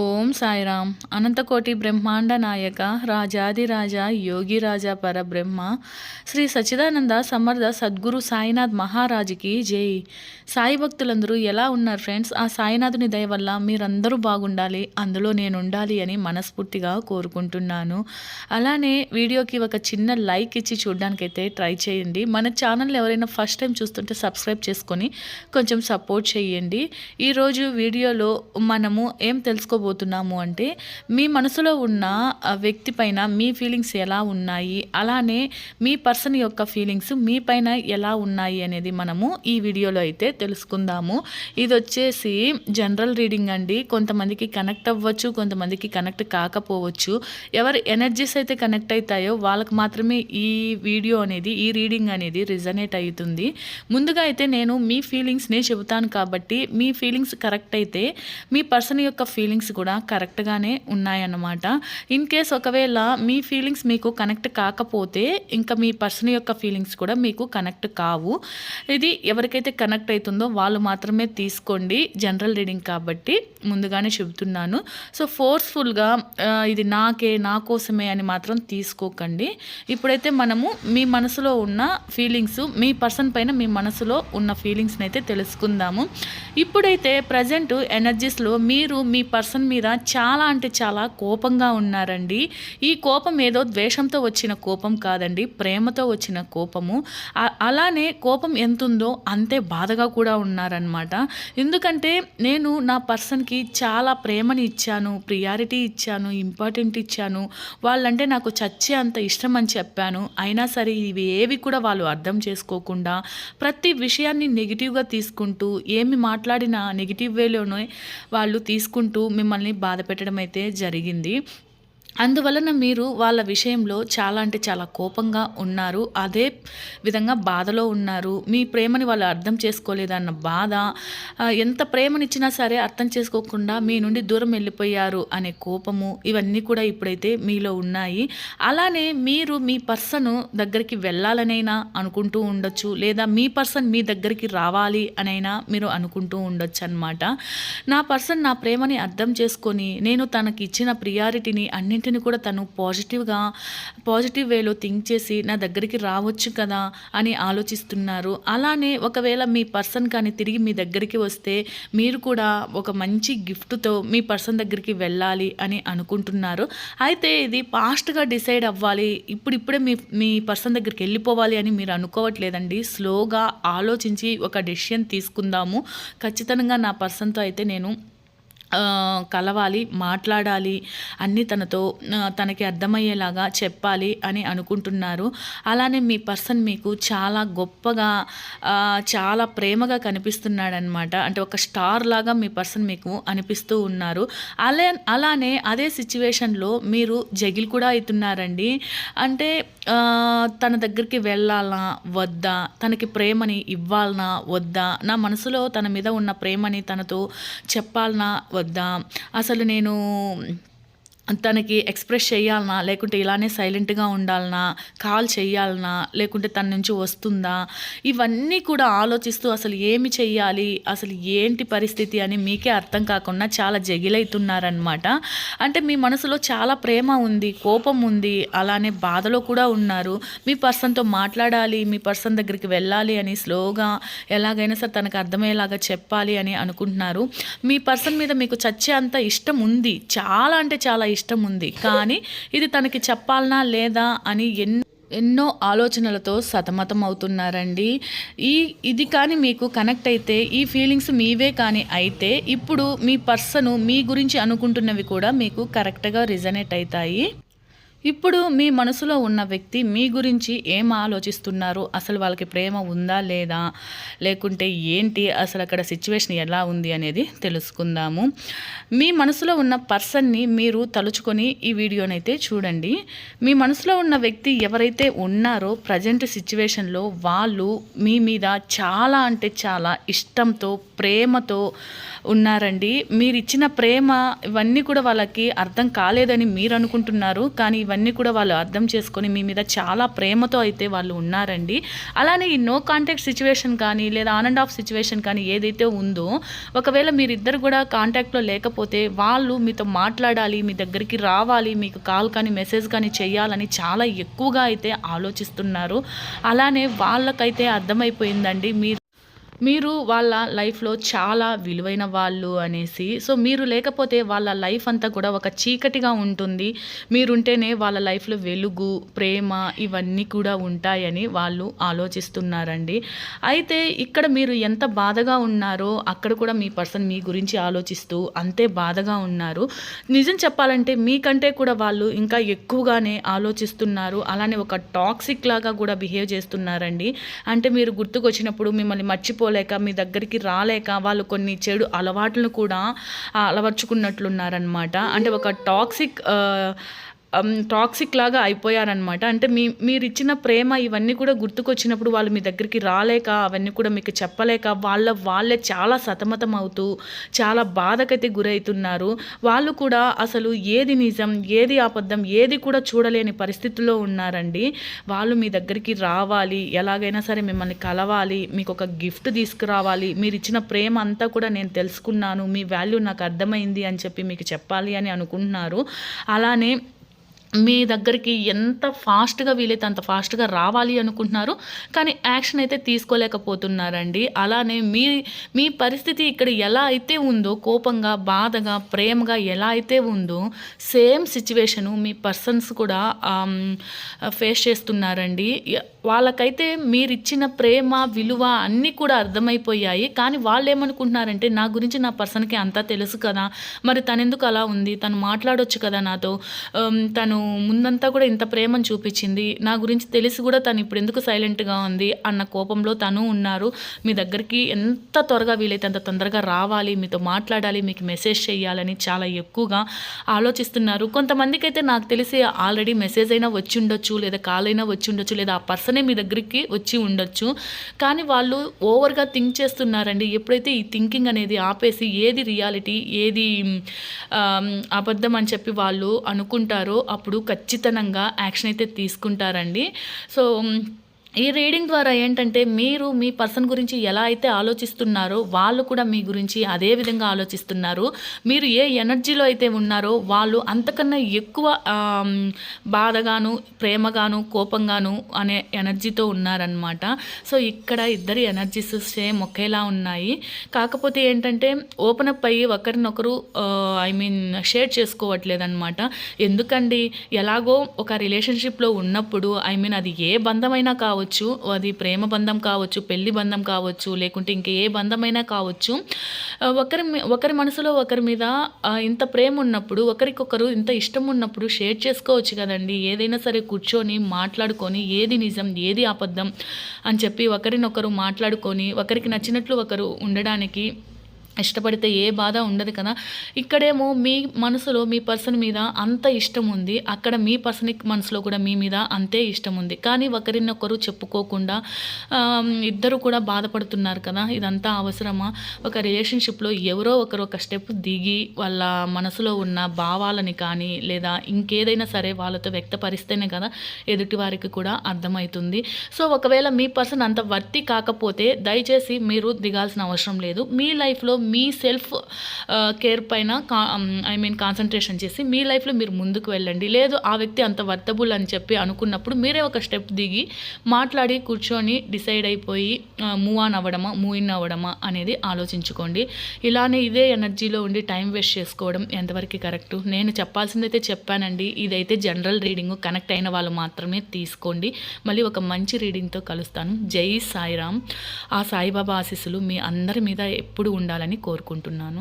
ఓం సాయిరామ్. అనంతకోటి బ్రహ్మాండ నాయక రాజాదిరాజ యోగిరాజా పరబ్రహ్మ శ్రీ సచిదానంద సమర్థ సద్గురు సాయినాథ్ మహారాజుకి జై. సాయి భక్తులందరూ ఎలా ఉన్నారు ఫ్రెండ్స్? ఆ సాయినాథుని దయ వల్ల మీరందరూ బాగుండాలి అందులో నేను ఉండాలి అని మనస్ఫూర్తిగా కోరుకుంటున్నాను. అలానే వీడియోకి ఒక చిన్న లైక్ ఇచ్చి చూడడానికైతే ట్రై చేయండి. మన ఛానల్ ఎవరైనా ఫస్ట్ టైం చూస్తుంటే సబ్స్క్రైబ్ చేసుకొని కొంచెం సపోర్ట్ చేయండి. ఈరోజు వీడియోలో మనము ఏం తెలుసుకో తెలుసుకోబోతున్నాము అంటే మీ మనసులో ఉన్న వ్యక్తి పైన మీ ఫీలింగ్స్ ఎలా ఉన్నాయి అలానే మీ పర్సన్ యొక్క ఫీలింగ్స్ మీ పైన ఎలా ఉన్నాయి అనేది మనము ఈ వీడియోలో అయితే తెలుసుకుందాము. ఇది వచ్చేసి జనరల్ రీడింగ్ అండి. కొంతమందికి కనెక్ట్ అవ్వచ్చు కొంతమందికి కనెక్ట్ కాకపోవచ్చు. ఎవరి ఎనర్జీస్ అయితే కనెక్ట్ అవుతాయో వాళ్ళకి మాత్రమే ఈ వీడియో అనేది ఈ రీడింగ్ అనేది రిజనేట్ అవుతుంది. ముందుగా అయితే నేను మీ ఫీలింగ్స్ని చెబుతాను కాబట్టి మీ ఫీలింగ్స్ కరెక్ట్ అయితే మీ పర్సన్ యొక్క ఫీలింగ్స్ కూడా కరెక్ట్గానే ఉన్నాయన్నమాట. ఇన్ కేస్ ఒకవేళ మీ ఫీలింగ్స్ మీకు కనెక్ట్ కాకపోతే ఇంకా మీ పర్సన్ యొక్క ఫీలింగ్స్ కూడా మీకు కనెక్ట్ కావు. ఇది ఎవరికైతే కనెక్ట్ అవుతుందో వాళ్ళు మాత్రమే తీసుకోండి. జనరల్ రీడింగ్ కాబట్టి ముందుగానే చెబుతున్నాను. సో ఫోర్స్ఫుల్గా ఇది నాకే నా కోసమే అని మాత్రం తీసుకోకండి. ఇప్పుడైతే మనము మీ మనసులో ఉన్న ఫీలింగ్స్ మీ పర్సన్ పైన మీ మనసులో ఉన్న ఫీలింగ్స్ని అయితే తెలుసుకుందాము. ఇప్పుడైతే ప్రజెంట్ ఎనర్జీస్లో మీరు మీ పర్సన్ పర్సన్ మీద చాలా అంటే చాలా కోపంగా ఉన్నారండి. ఈ కోపం ఏదో ద్వేషంతో వచ్చిన కోపం కాదండి. ప్రేమతో వచ్చిన కోపము. అలానే కోపం ఎంతుందో అంతే బాధగా కూడా ఉన్నారనమాట ఎందుకంటే నేను నా పర్సన్కి చాలా ప్రేమని ఇచ్చాను ప్రియారిటీ ఇచ్చాను ఇంపార్టెంట్ ఇచ్చాను. వాళ్ళంటే నాకు చచ్చే అంత ఇష్టం అని చెప్పాను. అయినా సరే ఇవి ఏవి కూడా వాళ్ళు అర్థం చేసుకోకుండా ప్రతి విషయాన్ని నెగిటివ్గా తీసుకుంటూ ఏమి మాట్లాడినా నెగిటివ్ వేలోనే వాళ్ళు తీసుకుంటూ మిమ్మల్ని బాధ పెట్టడం అయితే జరిగింది. అందువలన మీరు వాళ్ళ విషయంలో చాలా అంటే చాలా కోపంగా ఉన్నారు అదే విధంగా బాధలో ఉన్నారు. మీ ప్రేమని వాళ్ళు అర్థం చేసుకోలేదన్న బాధ ఎంత ప్రేమనిచ్చినా సరే అర్థం చేసుకోకుండా మీ నుండి దూరం వెళ్ళిపోయారు అనే కోపము ఇవన్నీ కూడా ఇప్పుడైతే మీలో ఉన్నాయి. అలానే మీరు మీ పర్సన్ దగ్గరికి వెళ్ళాలనైనా అనుకుంటూ ఉండొచ్చు లేదా మీ పర్సన్ మీ దగ్గరికి రావాలి అనైనా మీరు అనుకుంటూ ఉండొచ్చు అనమాట నా పర్సన్ నా ప్రేమని అర్థం చేసుకొని నేను తనకి ఇచ్చిన ప్రియారిటీని అన్ని అన్నింటిని కూడా తను పాజిటివ్గా పాజిటివ్ వేలో థింక్ చేసి నా దగ్గరికి రావచ్చు కదా అని ఆలోచిస్తున్నారు. అలానే ఒకవేళ మీ పర్సన్ కానీ తిరిగి మీ దగ్గరికి వస్తే మీరు కూడా ఒక మంచి గిఫ్ట్తో మీ పర్సన్ దగ్గరికి వెళ్ళాలి అని అనుకుంటున్నారు. అయితే ఇది ఫాస్ట్గా డిసైడ్ అవ్వాలి ఇప్పుడిప్పుడే మీ మీ పర్సన్ దగ్గరికి వెళ్ళిపోవాలి అని మీరు అనుకోవట్లేదండి. స్లోగా ఆలోచించి ఒక డెసిషన్ తీసుకుందాము. ఖచ్చితంగా నా పర్సన్తో అయితే నేను కలవాలి మాట్లాడాలి అన్నీ తనతో తనకి అర్థమయ్యేలాగా చెప్పాలి అని అనుకుంటున్నారు. అలానే మీ పర్సన్ మీకు చాలా గొప్పగా చాలా ప్రేమగా కనిపిస్తున్నాడనమాట అంటే ఒక స్టార్ లాగా మీ పర్సన్ మీకు అనిపిస్తూ ఉన్నారు. అలా అలానే అదే సిచ్యువేషన్లో మీరు జగిల్ కూడా అవుతున్నారండి అంటే తన దగ్గరికి వెళ్ళాలా వద్దా? తనకి ప్రేమని ఇవ్వాలనా వద్దా? నా మనసులో తన మీద ఉన్న ప్రేమని తనతో చెప్పాలనా వద్దా? అసలు నేను తనకి ఎక్స్ప్రెస్ చేయాలనా లేకుంటే ఇలానే సైలెంట్గా ఉండాలనా కాల్ చేయాలనా లేకుంటే తన నుంచి వస్తుందా? ఇవన్నీ కూడా ఆలోచిస్తూ అసలు ఏమి చెయ్యాలి అసలు ఏంటి పరిస్థితి అని మీకే అర్థం కాకుండా చాలా జగిలైతున్నారనమాట అంటే మీ మనసులో చాలా ప్రేమ ఉంది కోపం ఉంది అలానే బాధలో కూడా ఉన్నారు. మీ పర్సన్తో మాట్లాడాలి మీ పర్సన్ దగ్గరికి వెళ్ళాలి అని స్లోగా ఎలాగైనా సరే తనకు అర్థమయ్యేలాగా చెప్పాలి అని అనుకుంటున్నారు. మీ పర్సన్ మీద మీకు చచ్చే అంత ఇష్టం ఉంది చాలా అంటే చాలా ఇష్టం ఉంది కానీ ఇది తనకి చెప్పాలనా లేదా అని ఎన్నో ఎన్నో ఆలోచనలతో సతమతం అవుతున్నారండి ఈ ఇది కానీ మీకు కనెక్ట్ అయితే ఈ ఫీలింగ్స్ మీవే కానీ అయితే ఇప్పుడు మీ పర్సను మీ గురించి అనుకుంటున్నవి కూడా మీకు కరెక్ట్గా రిజనేట్ అవుతాయి. ఇప్పుడు మీ మనసులో ఉన్న వ్యక్తి మీ గురించి ఏం ఆలోచిస్తున్నారు అసలు వాళ్ళకి ప్రేమ ఉందా లేదా లేకుంటే ఏంటి అసలు అక్కడ సిచ్యువేషన్ ఎలా ఉంది అనేది తెలుసుకుందాము. మీ మనసులో ఉన్న పర్సన్ని మీరు తలుచుకొని ఈ వీడియోనైతే చూడండి. మీ మనసులో ఉన్న వ్యక్తి ఎవరైతే ఉన్నారో ప్రజెంట్ సిచ్యువేషన్లో వాళ్ళు మీ మీద చాలా అంటే చాలా ఇష్టంతో ప్రేమతో ఉన్నారండి. మీరు ఇచ్చిన ప్రేమ ఇవన్నీ కూడా వాళ్ళకి అర్థం కాలేదని మీరు అనుకుంటున్నారు కానీ ఇవన్నీ కూడా వాళ్ళు అర్థం చేసుకొని మీ మీద చాలా ప్రేమతో అయితే వాళ్ళు ఉన్నారండి. అలానే ఈ నో కాంటాక్ట్ సిచ్యువేషన్ కానీ లేదా ఆన్ అండ్ ఆఫ్ సిచ్యువేషన్ కానీ ఏదైతే ఉందో ఒకవేళ మీరిద్దరు కూడా కాంటాక్ట్లో లేకపోతే వాళ్ళు మీతో మాట్లాడాలి మీ దగ్గరికి రావాలి మీకు కాల్ కానీ మెసేజ్ కానీ చేయాలని చాలా ఎక్కువగా అయితే ఆలోచిస్తున్నారు. అలానే వాళ్ళకైతే అర్థమైపోయిందండి. మీరు మీరు వాళ్ళ లైఫ్లో చాలా విలువైన వాళ్ళు అనేసి సో మీరు లేకపోతే వాళ్ళ లైఫ్ అంతా కూడా ఒక చీకటిగా ఉంటుంది. మీరుంటేనే వాళ్ళ లైఫ్లో వెలుగు ప్రేమ ఇవన్నీ కూడా ఉంటాయని వాళ్ళు ఆలోచిస్తున్నారండి. అయితే ఇక్కడ మీరు ఎంత బాధగా ఉన్నారో అక్కడ కూడా మీ పర్సన్ మీ గురించి ఆలోచిస్తూ అంతే బాధగా ఉన్నారు. నిజం చెప్పాలంటే మీకంటే కూడా వాళ్ళు ఇంకా ఎక్కువగానే ఆలోచిస్తున్నారు. అలానే ఒక టాక్సిక్ లాగా కూడా బిహేవ్ చేస్తున్నారండి. అంటే మీరు గుర్తుకొచ్చినప్పుడు మిమ్మల్ని మర్చిపో చేసుకోలేక మీ దగ్గరికి రాలేక వాళ్ళు కొన్ని చెడు అలవాట్లను కూడా అలవర్చుకున్నట్లున్నారనమాట అంటే ఒక టాక్సిక్ టాక్సిక్ లాగా అయిపోయారనమాట అంటే మీ మీరు ఇచ్చిన ప్రేమ ఇవన్నీ కూడా గుర్తుకొచ్చినప్పుడు వాళ్ళు మీ దగ్గరికి రాలేక అవన్నీ కూడా మీకు చెప్పలేక వాళ్ళ వాళ్ళే చాలా సతమతం అవుతూ చాలా బాధకైతే గురవుతున్నారు. వాళ్ళు కూడా అసలు ఏది నిజం ఏది అబద్ధం ఏది కూడా చూడలేని పరిస్థితుల్లో ఉన్నారండి. వాళ్ళు మీ దగ్గరికి రావాలి ఎలాగైనా సరే మిమ్మల్ని కలవాలి మీకు ఒక గిఫ్ట్ తీసుకురావాలి. మీరు ఇచ్చిన ప్రేమ అంతా కూడా నేను తెలుసుకున్నాను మీ వాల్యూ నాకు అర్థమైంది అని చెప్పి మీకు చెప్పాలి అని అనుకుంటున్నారు. అలానే మీ దగ్గరికి ఎంత ఫాస్ట్గా వీలైతే అంత ఫాస్ట్గా రావాలి అనుకుంటున్నారు. కానీ యాక్షన్ అయితే తీసుకోలేకపోతున్నారండి. అలానే మీ మీ పరిస్థితి ఇక్కడ ఎలా అయితే ఉందో కోపంగా బాధగా ప్రేమగా ఎలా అయితే ఉందో సేమ్ సిచ్యువేషను మీ పర్సన్స్ కూడా ఫేస్ చేస్తున్నారండి. వాళ్ళకైతే మీరిచ్చిన ప్రేమ విలువ అన్నీ కూడా అర్థమైపోయాయి. కానీ వాళ్ళు ఏమనుకుంటున్నారంటే నా గురించి నా పర్సన్కి అంతా తెలుసు కదా. మరి తనెందుకు అలా ఉంది? తను మాట్లాడొచ్చు కదా నాతో. తను ముందంతా కూడా ఇంత ప్రేమను చూపించింది. నా గురించి తెలిసి కూడా తను ఇప్పుడు ఎందుకు సైలెంట్గా ఉంది అన్న కోపంలో తను ఉన్నారు. మీ దగ్గరికి ఎంత త్వరగా వీలైతే అంత తొందరగా రావాలి మీతో మాట్లాడాలి మీకు మెసేజ్ చేయాలని చాలా ఎక్కువగా ఆలోచిస్తున్నారు. కొంతమందికి అయితే నాకు తెలిసి ఆల్రెడీ మెసేజ్ అయినా వచ్చి ఉండొచ్చు లేదా కాల్ అయినా వచ్చి ఉండొచ్చు లేదా ఆ పర్సనే మీ దగ్గరికి వచ్చి ఉండొచ్చు. కానీ వాళ్ళు ఓవర్గా థింక్ చేస్తున్నారండి. ఎప్పుడైతే ఈ థింకింగ్ అనేది ఆపేసి ఏది రియాలిటీ ఏది అబద్ధం అని చెప్పి వాళ్ళు అనుకుంటారో అప్పుడు ఖచ్చితంగా యాక్షన్ అయితే తీసుకుంటారండి. సో ఈ రీడింగ్ ద్వారా ఏంటంటే మీరు మీ పర్సన్ గురించి ఎలా అయితే ఆలోచిస్తున్నారో వాళ్ళు కూడా మీ గురించి అదే విధంగా ఆలోచిస్తున్నారు. మీరు ఏ ఎనర్జీలో అయితే ఉన్నారో వాళ్ళు అంతకన్నా ఎక్కువ బాధగాను ప్రేమగాను కోపంగాను అనే ఎనర్జీతో ఉన్నారనమాట సో ఇక్కడ ఇద్దరి ఎనర్జీస్ సేమ్ ఒకేలా ఉన్నాయి. కాకపోతే ఏంటంటే ఓపెన్ అప్ అయ్యి ఒకరినొకరు ఐ మీన్ షేర్ చేసుకోవట్లేదు అనమాట ఎందుకండి? ఎలాగో ఒక రిలేషన్షిప్లో ఉన్నప్పుడు ఐ మీన్ అది ఏ బంధమైనా కావచ్చు కావచ్చు అది ప్రేమ బంధం కావచ్చు పెళ్ళి బంధం కావచ్చు లేకుంటే ఇంక ఏ బంధమైనా కావచ్చు ఒకరి ఒకరి మనసులో ఒకరి మీద ఇంత ప్రేమ ఉన్నప్పుడు ఒకరికొకరు ఇంత ఇష్టం ఉన్నప్పుడు షేర్ చేసుకోవచ్చు కదండి. ఏదైనా సరే కూర్చొని మాట్లాడుకొని ఏది నిజం ఏది అబద్ధం అని చెప్పి ఒకరినొకరు మాట్లాడుకొని ఒకరికి నచ్చినట్లు ఒకరు ఉండడానికి ఇష్టపడితే ఏ బాధ ఉండదు కదా. ఇక్కడేమో మీ మనసులో మీ పర్సన్ మీద అంత ఇష్టం ఉంది. అక్కడ మీ పర్సన్ మనసులో కూడా మీ మీద అంతే ఇష్టం ఉంది. కానీ ఒకరినొకరు చెప్పుకోకుండా ఇద్దరు కూడా బాధపడుతున్నారు కదా. ఇదంతా అవసరమా? ఒక రిలేషన్షిప్లో ఎవరో ఒకరు ఒక స్టెప్ దిగి వాళ్ళ మనసులో ఉన్న భావాలని కానీ లేదా ఇంకేదైనా సరే వాళ్ళతో వ్యక్తపరిస్తేనే కదా ఎదుటి వారికి కూడా అర్థమవుతుంది. సో ఒకవేళ మీ పర్సన్ అంత వర్తి కాకపోతే దయచేసి మీరు దిగాల్సిన అవసరం లేదు. మీ లైఫ్లో మీ సెల్ఫ్ కేర్ uh, పైన ఐ మీన్ కాన్సన్ట్రేషన్ చేసి మీ లైఫ్లో మీరు ముందుకు వెళ్ళండి. లేదు ఆ వ్యక్తి అంత వర్తబుల్ అని చెప్పి అనుకున్నప్పుడు మీరే ఒక స్టెప్ దిగి మాట్లాడి కూర్చొని డిసైడ్ అయిపోయి uh, మూవ్ ఆన్ అవ్వడమా మూవ్ ఇన్ అవ్వడమా అనేది ఆలోచించుకోండి. ఇలానే ఇదే ఎనర్జీలో ఉండి టైం వేస్ట్ చేసుకోవడం ఎంతవరకు కరెక్ట్ నేను చెప్పాల్సిందైతే చెప్పానండి. ఇదైతే జనరల్ రీడింగ్ కనెక్ట్ అయిన వాళ్ళు మాత్రమే తీసుకోండి. మళ్ళీ ఒక మంచి రీడింగ్తో కలుస్తాను. జై సాయిరామ్. ఆ సాయిబాబా ఆశీస్సులు మీ అందరి మీద ఎప్పుడు ఉండాలని కోరుకుంటున్నాను.